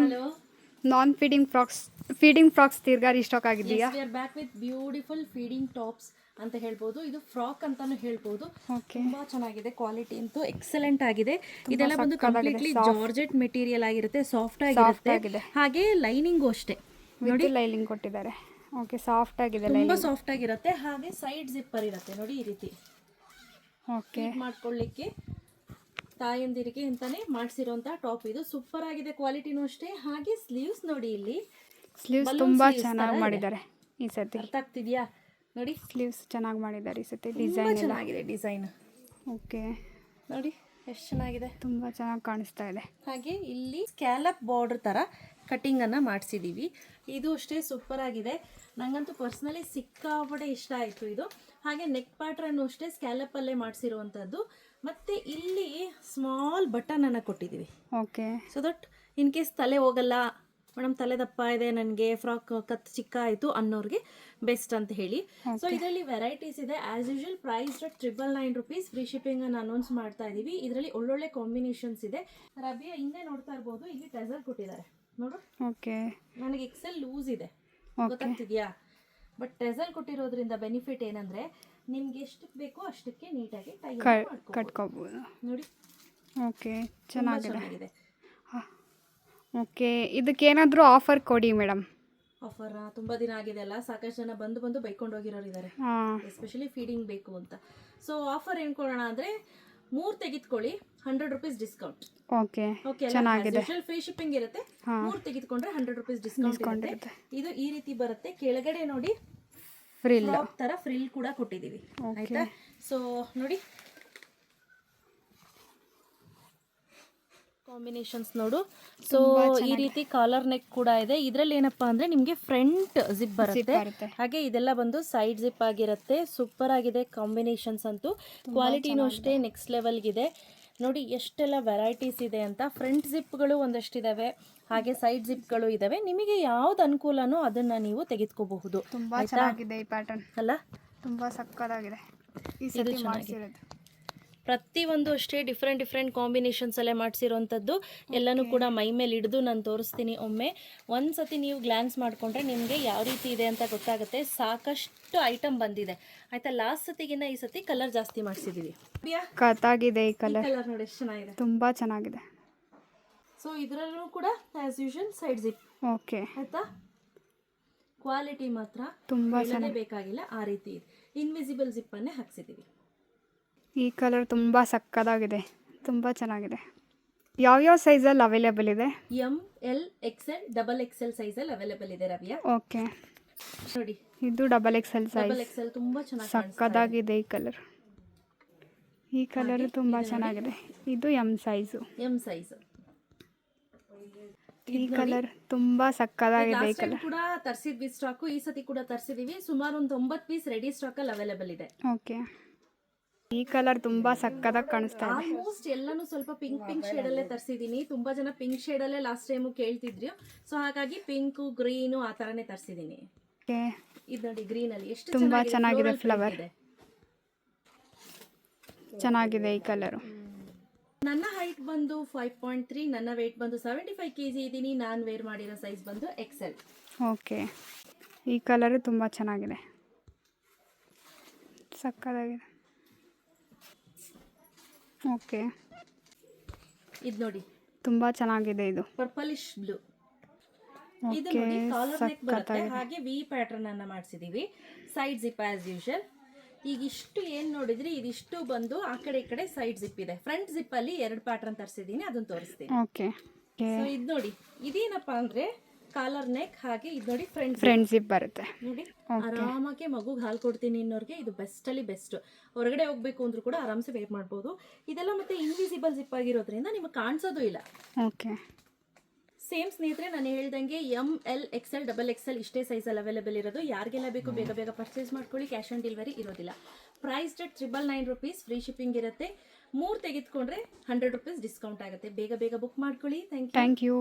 Madam hello ನಾನ್ feeding frocks feeding frocks ತಿರ್ಗಾರಿ stock ಆಗಿದೆಯಾ we are back with beautiful feeding tops ಅಂತ ಹೇಳ್ಬೋದು. ಇದು ಫ್ರಾಕ್ ಅಂತಾನು ಹೇಳ್ಬೋದು. ತುಂಬಾ ಚೆನ್ನಾಗಿದೆ ಕ್ವಾಲಿಟಿ ಅಂತೂ ಎಕ್ಸಲೆಂಟ್ ಆಗಿದೆ. ಇದೆಲ್ಲ ಬಂದು ಕಂಪ್ಲೀಟ್ಲಿ ಜಾರ್ಜೆಟ್ ಮೆಟೀರಿಯಲ್ ಆಗಿರುತ್ತೆ ಸಾಫ್ಟ್ ಆಗಿರುತ್ತೆ. ಆಗಿದೆ. ಹಾಗೆ ಲೈನಿಂಗ್ ಅಷ್ಟೇ. ನೋಡಿ. ಲೈನಿಂಗ್ ಕೊಟ್ಟಿದ್ದಾರೆ. ಓಕೆ ಸಾಫ್ಟ್ ಆಗಿದೆ ತುಂಬಾ ಸಾಫ್ಟ್ ಆಗಿರುತ್ತೆ. ಹಾಗೆ ಸೈಡ್ ಜಿಪ್ಪರ್ ಇರುತ್ತೆ. ನೋಡಿ ಈ ರೀತಿ. ಓಕೆ ಮಾಡ್ಕೊಳ್ಳಿಕ್ಕೆ. ತಾಯಂದಿರಿಗೆ ಅಂತಾನೆ ಮಾಡಿಸಿರೋಂಥ ಟಾಪ್ ಇದು. ಸೂಪರ್ ಆಗಿದೆ ಕ್ವಾಲಿಟಿನೂ ಅಷ್ಟೇ. ಹಾಗೆ ಸ್ಲೀವ್ಸ್ ನೋಡಿ ಇಲ್ಲಿ. ಸ್ಲೀವ್ಸ್ ತುಂಬಾ ಚೆನ್ನಾಗಿ ಮಾಡಿದ್ದಾರೆ ಈ ಸತಿ ಅರ್ಥ ಆಗ್ತಿದ್ಯಾ? ನೋಡಿ. ಸ್ಲೀವ್ಸ್ ಚೆನ್ನಾಗಿ ಮಾಡಿದ್ದಾರೆ ಈ ಸತಿ ಡಿಸೈನ್ ಎಲ್ಲ. ಚೆನ್ನಾಗಿದೆ ಡಿಸೈನ್ ಓಕೆ. ನೋಡಿ ಎಷ್ಟು ಚೆನ್ನಾಗಿದೆ. ತುಂಬಾ ಚೆನ್ನಾಗಿ ಕಾಣಿಸ್ತಾ ಇದೆ. ಹಾಗೆ ಇಲ್ಲಿ ಸ್ಕ್ಯಾಲಪ್ ಬಾರ್ಡರ್ ಥರ ಕಟ್ಟಿಂಗನ್ನು ಮಾಡಿಸಿದ್ದೀವಿ ಇದು ಅಷ್ಟೇ ಸೂಪರ್ ಆಗಿದೆ. ನನಗಂತೂ ಪರ್ಸ್ನಲಿ ಸಿಕ್ಕಾಪಟ್ಟೆ ಇಷ್ಟ ಆಯಿತು ಇದು. ಹಾಗೆ ನೆಕ್ ಪ್ಯಾಟ್ರನ್ನು ಅಷ್ಟೇ ಸ್ಕ್ಯಾಲಪ್ಪಲ್ಲೇ ಮಾಡಿಸಿರುವಂಥದ್ದು ಮತ್ತೆ ಇಲ್ಲಿ ಸ್ಮಾಲ್ ಬಟನನ್ನು ಕೊಟ್ಟಿದ್ದೀವಿ. Okay so that in case ತಲೆ ಹೋಗಲ್ಲ ಮೇಡಮ್ ತಲೆ ದಪ್ಪ ಇದೆ ನನಗೆ ಫ್ರಾಕ್ ಕತ್ ಚಿಕ್ಕ ಆಯಿತು ಅನ್ನೋರಿಗೆ ಬೆಸ್ಟ್ ಅಂತ ಹೇಳಿ. ಸೊ ಇದರಲ್ಲಿ ವೆರೈಟೀಸ್ ಇದೆ. As usual price triple triple nine rupees free shipping ಅನ್ನು ಅನೌನ್ಸ್ ಮಾಡ್ತಾ ಇದೀವಿ. ಇದರಲ್ಲಿ ಒಳ್ಳೊಳ್ಳೆ ಕಾಂಬಿನೇಷನ್ಸ್ ಇದೆ. ರಬಿಯ ಹಿಂದೆ ನೋಡ್ತಾ ಇರ್ಬೋದು. ಇಲ್ಲಿ ಟೆಸರ್ ಕೊಟ್ಟಿದ್ದಾರೆ. ನೋಡು. ಓಕೆ ನನಗೆ ಎಕ್ಸೆಲ್ ಲೂಸ್ ಇದೆ. ಗೊತ್ತಾಗ್ತಿದ್ಯಾ? ಬಟ್ ಟೆಸಲ್ ಕೊಟ್ಟಿರೋದ್ರಿಂದ ಬೆನಿಫಿಟ್ ಏನಂದ್ರೆ ನಿಮ್ಗೆ ಎಷ್ಟಕ್ಕೆ ಬೇಕೋ ಅಷ್ಟಕ್ಕೆ ನೀಟಾಗಿ ಟೈ ಕಟ್ಕೋಬೋದು. ನೋಡಿ. ಓಕೆ ಚೆನ್ನಾಗಿದೆ. ಓಕೆ ಓಕೆ ಇದಕ್ಕೇನಾದರೂ ಆಫರ್ ಕೊಡಿ ಮೇಡಮ್ ಆಫರ್ ತುಂಬಾ ದಿನ ಆಗಿದೆ ಅಲ್ಲ ಸಾಕಷ್ಟು ಜನ ಬಂದು ಬಂದು ಬೈಕೊಂಡು ಹೋಗಿರೋರು ಇದ್ದಾರೆ ಎಸ್ಪೆಷಲಿ ಫೀಡಿಂಗ್ ಬೇಕು ಅಂತ. ಸೊ ಆಫರ್ ಏನು ಕೊಡೋಣ ಅಂದ್ರೆ ಮೂರ್ ತೆಗೆದುಕೊಳ್ಳಿ hundred rupees discount okay okay ಚೆನ್ನಾಗಿದೆ. ಫ್ರೀ ಶಿಪ್ಪಿಂಗ್ ಇರುತ್ತೆ. ಮೂರು ತೆಗೆದುಕೊಂಡ್ರೆ ಹಂಡ್ರೆಡ್ ರುಪೀಸ್ ಡಿಸ್ಕೌಂಟ್ ಇರುತ್ತೆ. ಇದು ಈ ರೀತಿ ಬರುತ್ತೆ. ಕೆಳಗಡೆ ನೋಡಿ ಫ್ರಿಲ್ ತರ ಫ್ರಿಲ್ ಕೂಡ ಕೊಟ್ಟಿದೀವಿ ಆಯ್ತಾ? ಸೊ ನೋಡಿ. ಕಾಂಬಿನೇಷನ್ಸ್ ನೋಡು. ಸೊ ಈ ರೀತಿ ಕಾಲರ್ ನೆಕ್ ಕೂಡ ಇದೆ. ಇದರಲ್ಲಿ ಏನಪ್ಪಾ ಅಂದ್ರೆ ನಿಮಗೆ ಫ್ರಂಟ್ ಜಿಪ್ ಬರುತ್ತೆ. ಹಾಗೆ ಇದೆಲ್ಲ ಬಂದು ಸೈಡ್ ಜಿಪ್ ಆಗಿರುತ್ತೆ. ಸೂಪರ್ ಆಗಿದೆ ಕಾಂಬಿನೇಷನ್ಸ್ ಅಂತೂ. ಕ್ವಾಲಿಟಿನೂ ಅಷ್ಟೇ ನೆಕ್ಸ್ಟ್ ಲೆವೆಲ್ಗಿದೆ ನೋಡಿ ಎಷ್ಟೆಲ್ಲ ವೆರೈಟೀಸ್ ಇದೆ ಅಂತ. ಫ್ರಂಟ್ ಜಿಪ್ಗಳು ಒಂದಷ್ಟಿದ್ದಾವೆ ಹಾಗೆ ಸೈಡ್ ಜಿಪ್ಗಳು ಇದಾವೆ. ನಿಮಗೆ ಯಾವ್ದು ಅನುಕೂಲನೋ ಅದನ್ನ ನೀವು ತೆಗೆದುಕೋಬಹುದು. ತುಂಬಾ ಚೆನ್ನಾಗಿದೆ ಈ ಪ್ಯಾಟರ್ನ್ ಅಲ್ಲ? ತುಂಬಾ ಸಕ್ಕತ್ತಾಗಿದೆ. ಈ ಮಾಡಿಸಿರೋದು. ಪ್ರತಿಯೊಂದು ಅಷ್ಟೇ ಡಿಫ್ರೆಂಟ್ ಡಿಫ್ರೆಂಟ್ ಕಾಂಬಿನೇಷನ್ಸ್ ಅಲ್ಲೇ ಮಾಡಿಸಿರೋಂಥದ್ದು. ಎಲ್ಲನೂ ಕೂಡ ಮೈ ಮೇಲೆ ಹಿಡಿದು ನಾನು ತೋರಿಸ್ತೀನಿ ಒಮ್ಮೆ. ಒಂದು ಸತಿ ನೀವು ಗ್ಲಾನ್ಸ್ ಮಾಡಿಕೊಂಡ್ರೆ ನಿಮಗೆ ಯಾವ ರೀತಿ ಇದೆ ಅಂತ ಗೊತ್ತಾಗುತ್ತೆ. ಸಾಕಷ್ಟು ಐಟಮ್ ಬಂದಿದೆ. ಆಯ್ತಾ ಲಾಸ್ಟ್ ಸತಿಗಿನ್ನ ಈ ಸತಿ ಕಲರ್ ಜಾಸ್ತಿ ಮಾಡಿಸಿದ್ದೀವಿ ಕತ್ತಾಗಿದೆ ಈ ಕಲರ್ ಕಲರ್ ನೋಡಿ ಎಷ್ಟು ಚೆನ್ನಾಗಿದೆ. ತುಂಬಾ ಚೆನ್ನಾಗಿದೆ. ಸೊ ಇದರಲ್ಲೂ ಕೂಡ as usual side zip okay ಆಯ್ತಾ? ಕ್ವಾಲಿಟಿ ಮಾತ್ರ ತುಂಬಾ ಚೆನ್ನಾಗಿ. ಬೇಕಾಗಿಲ್ಲ ಆ ರೀತಿ ಇದೆ. ಇನ್ವಿಸಿಬಲ್ ಜಿಪ್ಪನ್ನೇ ಹಾಕ್ಸಿದ್ದೀವಿ ಈ ಕಲರ್ ತುಂಬ ಸಕ್ಕದಾಗಿದೆ ತುಂಬ ಚೆನ್ನಾಗಿದೆ. ಯಾವ್ಯಾವ ಸೈಜಲ್ಲಿ ಅವೈಲೇಬಲ್ ಇದೆ? M L XL double XL ಸೈಜಲ್ಲಿ ಅವೈಲೇಬಲ್ ಇದೆ ರವಿಯಾ. ಓಕೆ ನೋಡಿ. ಇದು double X L size double XL ತುಂಬ ಚೆನ್ನಾಗಿ ಸಕ್ಕದಾಗಿದೆ ಈ ಕಲರ್ ಈ ಕಲರ್ ತುಂಬ ಚೆನ್ನಾಗಿದೆ. ಇದು ಎಂ ಸೈಜು ಎಂ ಸೈಜ್ ಈ ಕಲರ್ ತುಂಬಾ ಸಕ್ಕದಾಗಿದೆ ಈ ಕಲರ್ ಕೂಡ ತರಿಸಿದ್ವಿ ಸ್ಟಾಕ್ ಈ ಸತಿ ಕೂಡ ತರಿಸಿದೀವಿ. ಸುಮಾರು ಒಂದು ಒಂಬತ್ತು ಪೀಸ್ ರೆಡಿ ಸ್ಟಾಕ್ ಅಲ್ಲಿ ಅವೈಲೇಬಲ್ ಇದೆ. ಓಕೆ ಈ ಕಲರ್ ತುಂಬಾ ಸಕ್ಕತ್ತಾಗಿ ಕಾಣಿಸ್ತಾ ಇದೆ. ಆಲ್ಮೋಸ್ಟ್ ಎಲ್ಲಾನು ಸ್ವಲ್ಪ ಪಿಂಕ್ ಪಿಂಕ್ ಶೇಡ್ ಅಲ್ಲೇ ತರಿಸಿದೀನಿ. ತುಂಬಾ ಜನ ಪಿಂಕ್ ಶೇಡ್ ಅಲ್ಲೇ ಲಾಸ್ಟ್ ಟೈಮ್ ಕೇಳ್ತಿದ್ರು. ಸೊ ಹಾಗಾಗಿ ಪಿಂಕ್ ಗ್ರೀನ್ ಆ ತರನೇ ತರಿಸಿದೀನಿ. ಓಕೆ. ಇದು ನೋಡಿ ಗ್ರೀನ್ ಅಲ್ಲಿ. ಎಷ್ಟು ತುಂಬಾ ಚೆನ್ನಾಗಿದೆ ಇದೆ. ಚೆನ್ನಾಗಿದೆ ಈ ಕಲರ್ ನನ್ನ ಹೈಟ್ ಬಂದು ಫೈವ್ ಪಾಯಿಂಟ್ ತ್ರೀ ನನ್ನ ವೇಟ್ ಬಂದು ಸೆವೆಂಟಿ ಫೈವ್ ಕೆ ಜಿ ಇದ್ದೀನಿ ನಾನು ವೇರ್ ಮಾಡಿರೋ ಸೈಜ್ ಬಂದು ಎಕ್ಸೆಲ್ ಓಕೆ. ಈ ಕಲರ್ ತುಂಬ ಚೆನ್ನಾಗಿದೆ. ಸಕ್ಕತ್ತಾಗಿದೆ ಓಕೆ. ಇದು ನೋಡಿ. ತುಂಬ ಚೆನ್ನಾಗಿದೆ ಇದು. Purplish blue. ಇದು ನೋಡಿ ಕಾಲರ್ ನೆಕ್ ಬರುತ್ತೆ. ಹಾಗೆ ವಿ ಪ್ಯಾಟರ್ನ್ ಅನ್ನ ಮಾಡಿಸಿದೀವಿ. ಸೈಡ್ ಜಿಪ್ ಆಸ್ ಯೂಶಲ್ ಈಗ ಇಷ್ಟು ಏನ್ ನೋಡಿದ್ರಿ? ಇದಿಷ್ಟು ಬಂದು ಆ ಕಡೆ ಈ ಕಡೆ ಸೈಡ್ ಜಿಪ್ ಇದೆ. ಫ್ರಂಟ್ ಜಿಪ್ ಅಲ್ಲಿ ಎರಡು ಪ್ಯಾಟರ್ನ್ ತರಿಸಿದೀನಿ ಅದನ್ನ ತೋರಿಸ್ತೀನಿ. ಓಕೆ. ಸೊ ಇದು ನೋಡಿ. ಇದೇನಪ್ಪಾ ಅಂದ್ರೆ ಕಾಲರ್ ನೆಕ್ ಹಾಗೆ ಇದು ನೋಡಿ ಫ್ರೆಂಡ್ ಫ್ರೆಂಡ್ ಜಿಪ್ ಬರುತ್ತೆ. ನೋಡಿ ಆರಾಮಾಗಿ ಮಗುಗೆ ಹಾಲು ಕೊಡ್ತೀನಿ ಅನ್ನೋರಿಗೆ ಇದು ಬೆಸ್ಟ್ ಅಲ್ಲಿ ಬೆಸ್ಟ್ ಹೊರಗಡೆ ಹೋಗ್ಬೇಕು ಅಂದ್ರೂ ಕೂಡ ಆರಾಮ್ಸೆ ವೇರ್ ಮಾಡ್ಬೋದು. ಇದೆಲ್ಲ ಮತ್ತೆ ಇನ್ವಿಸಿಬಲ್ ಜಿಪ್ ಆಗಿರೋದ್ರಿಂದ ನಿಮಗೆ ಕಾಣಿಸೋದು ಇಲ್ಲ. ಓಕೆ ಸೇಮ್ ಸ್ನೇಹಿತರೆ ನಾನು ಹೇಳ್ದಂಗೆ M L XL double XL ಇಷ್ಟೇ ಸೈಜಲ್ಲಿ ಅವೈಲೇಬಲ್ ಇರೋದು. ಯಾರಿಗೆಲ್ಲ ಬೇಕು ಬೇಗ ಬೇಗ ಪರ್ಚೇಸ್ ಮಾಡ್ಕೊಳ್ಳಿ ಕ್ಯಾಶ್ ಆನ್ ಡೆಲಿವರಿ ಇರೋದಿಲ್ಲ. Price date triple nine rupees free shipping ಇರುತ್ತೆ. ಮೂರು ತೆಗೆದುಕೊಂಡ್ರೆ ಹಂಡ್ರೆಡ್ ರುಪೀಸ್ ಡಿಸ್ಕೌಂಟ್ ಆಗುತ್ತೆ. ಬೇಗ ಬೇಗ ಬುಕ್ ಮಾಡ್ಕೊಳ್ಳಿ. Thank you thank you